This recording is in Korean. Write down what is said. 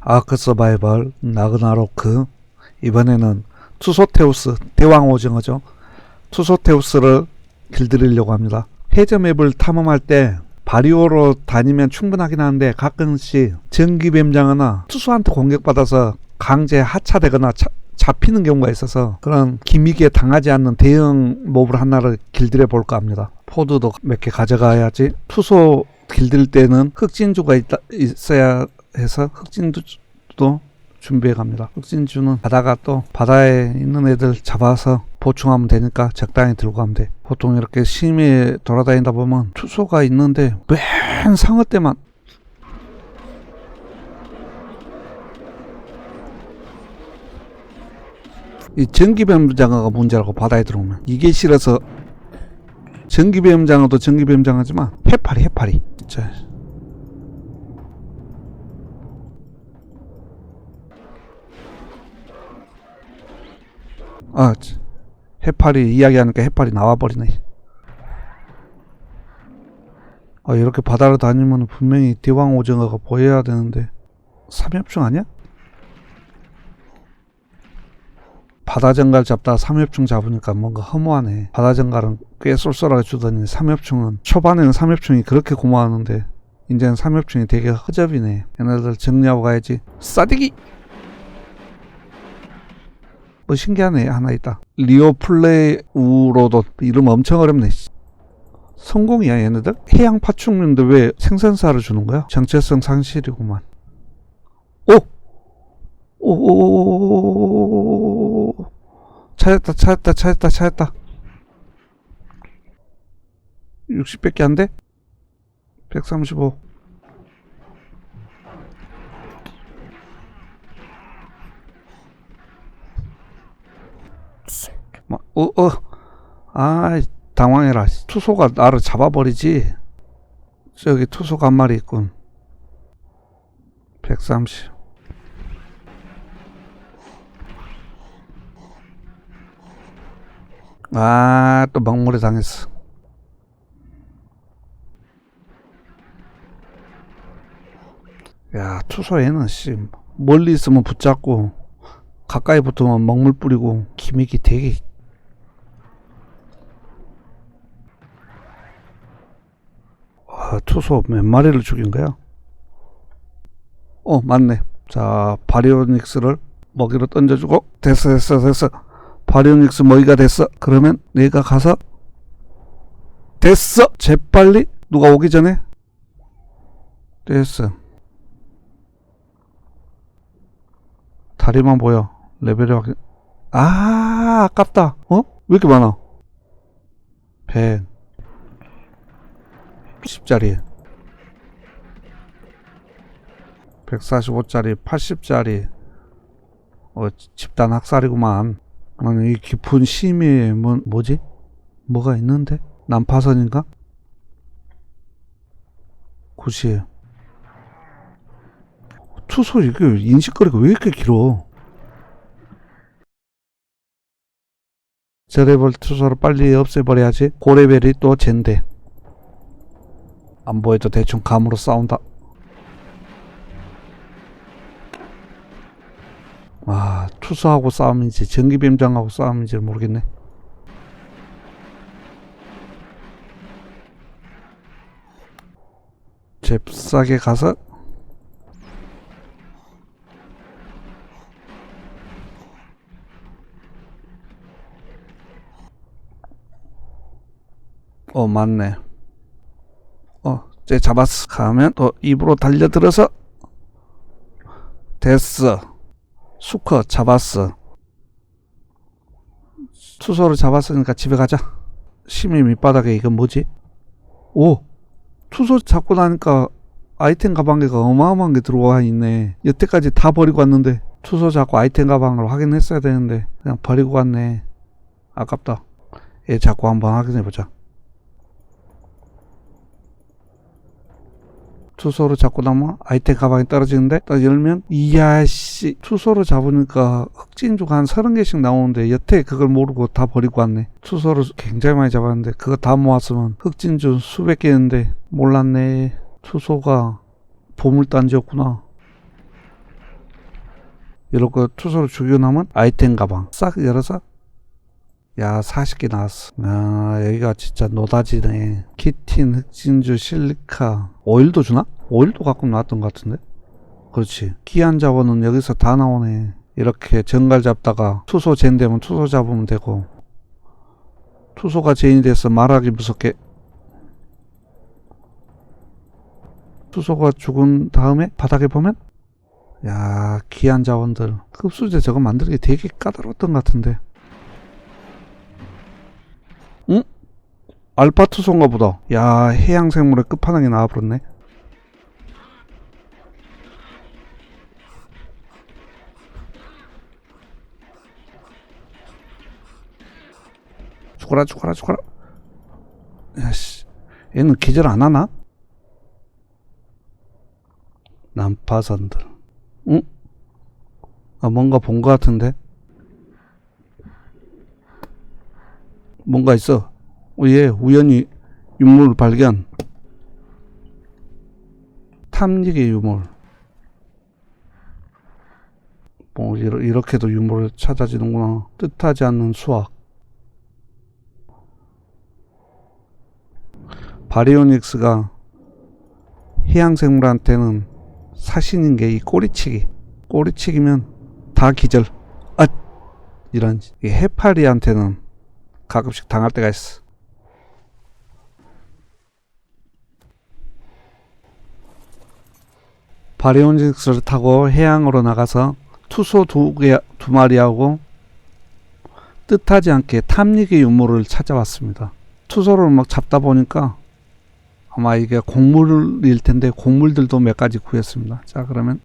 아크 서바이벌 나그나로크 이번에는 투소테우스 대왕 오징어죠. 투소테우스를 길들이려고 합니다. 해저 맵을 탐험할 때 바리오로 다니면 충분하긴 한데 가끔씩 전기뱀장어나 투수한테 공격받아서 강제 하차되거나 차- 잡히는 경우가 있어서 그런 기미기에 당하지 않는 대형 몹을 하나를 길들여 볼까 합니다. 포드도 몇 개 가져가야지. 투소 길들 때는 흑진주가 있다, 있어야 해서 흑진주도 준비해 갑니다. 흑진주는 바다가 또 바다에 있는 애들 잡아서 보충하면 되니까 적당히 들고 가면 돼. 보통 이렇게 심해 돌아다니다 보면 투소가 있는데 맨 상어 때만 이 전기뱀장어가 문제라고 바다에 들어오면 이게 싫어서 전기뱀장어도 전기뱀장어지만 해파리 해파리 진짜 아 치, 해파리 이야기하니까 해파리 나와버리네 아 이렇게 바다를 다니면 분명히 대왕 오징어가 보여야 되는데 삼엽충 아니야? 바다정갈 잡다가 삼엽충 잡으니까 뭔가 허무하네. 바다정갈은 꽤 쏠쏠하게 주더니 삼엽충은 초반에는 삼엽충이 그렇게 고마웠는데 이제는 삼엽충이 되게 허접이네. 얘네들 정리하고 가야지. 싸대기! 뭐 신기하네 하나 있다. 리오 플레우로도 이름 엄청 어렵네. 씨. 성공이야 얘네들? 해양 파충류인데 왜 생선살을 주는 거야? 정체성 상실이구만. 오! 오, 찾았다, 찾았다, 찾았다, 찾았다. 60밖에 안 돼? 135. 마, 어, 어. 아, 당황해라. 투소가 나를 잡아버리지. 저기 투소가 한 마리 있군. 130. 아, 또 먹물에 당했어. 야, 투소에는 씨 멀리 있으면 붙잡고 가까이 붙으면 먹물 뿌리고 기믹이 되게 와, 투소 몇 마리를 죽인 거야? 어, 맞네. 자, 바리오닉스를 먹이로 던져주고 됐어, 됐어, 됐어. 바리오닉스 먹이가 됐어. 그러면 내가 가서 됐어. 재빨리 누가 오기 전에 됐어. 다리만 보여. 레벨이 확인. 아, 아깝다. 어? 왜 이렇게 많아? 100. 10짜리. 145짜리, 80짜리. 어, 집단 학살이구만. 아니, 이 깊은 심해, 뭐, 뭐지? 뭐가 있는데? 난파선인가? 90. 투소, 이게 인식거리가 왜 이렇게 길어? 저레벨 투소를 빨리 없애버려야지. 고레벨이 또 젠데. 안 보여도 대충 감으로 싸운다. 아, 투수하고 싸움인지 전기뱀장하고 싸움인지 모르겠네. 잽싸게 가서 어 맞네 어쟤 잡았어 가면 또 입으로 달려들어서 됐어 수컷 잡았어. 투소를 잡았으니까 집에 가자. 심의 밑바닥에 이건 뭐지? 오! 투소 잡고 나니까 아이템 가방에가 어마어마한 게 들어와 있네. 여태까지 다 버리고 왔는데 투소 잡고 아이템 가방을 확인했어야 되는데 그냥 버리고 왔네. 아깝다. 얘 잡고 한번 확인해보자. 투소로 잡고 나면 아이템 가방이 떨어지는데 딱 열면 이야 씨 투소로 잡으니까 흑진주가 한 서른 개씩 나오는데 여태 그걸 모르고 다 버리고 왔네. 투소를 굉장히 많이 잡았는데 그거 다 모았으면 흑진주 수백 개였는데 몰랐네. 투소가 보물단지였구나. 이러고 투소를 죽여놓으면 아이템 가방 싹 열어서 야 40개 나왔어. 야 여기가 진짜 노다지네. 키틴 흑진주 실리카. 오일도 주나? 오일도 가끔 나왔던 것 같은데? 그렇지. 귀한 자원은 여기서 다 나오네. 이렇게 정갈 잡다가 투소 젠 되면 투소 잡으면 되고. 투소가 젠이 돼서 말하기 무섭게. 투소가 죽은 다음에 바닥에 보면? 야 귀한 자원들. 흡수제 저거 만들기 되게 까다로웠던 것 같은데 알파 투소인가 보다. 야 해양 생물의 끝판왕이 나와버렸네. 죽어라 죽어라 죽어라. 야씨 얘는 기절 안 하나? 난파선들. 응? 아 뭔가 본 것 같은데? 뭔가 있어 어, 얘 우연히 유물 발견 탐닉의 유물 뭐 이렇게도 유물을 찾아지는구나 뜻하지 않는 수학 바리오닉스가 해양생물한테는 사신인 게 이 꼬리치기. 꼬리치기면 다 기절. 아, 이런 이 해파리한테는 가끔씩 당할 때가 있어. 바리오닉스를 타고 해양으로 나가서 투소 두 개, 두 마리하고 뜻하지 않게 탐닉의 유물을 찾아왔습니다. 투소를 막 잡다 보니까 아마 이게 곡물일 텐데 곡물들도 몇 가지 구했습니다. 자 그러면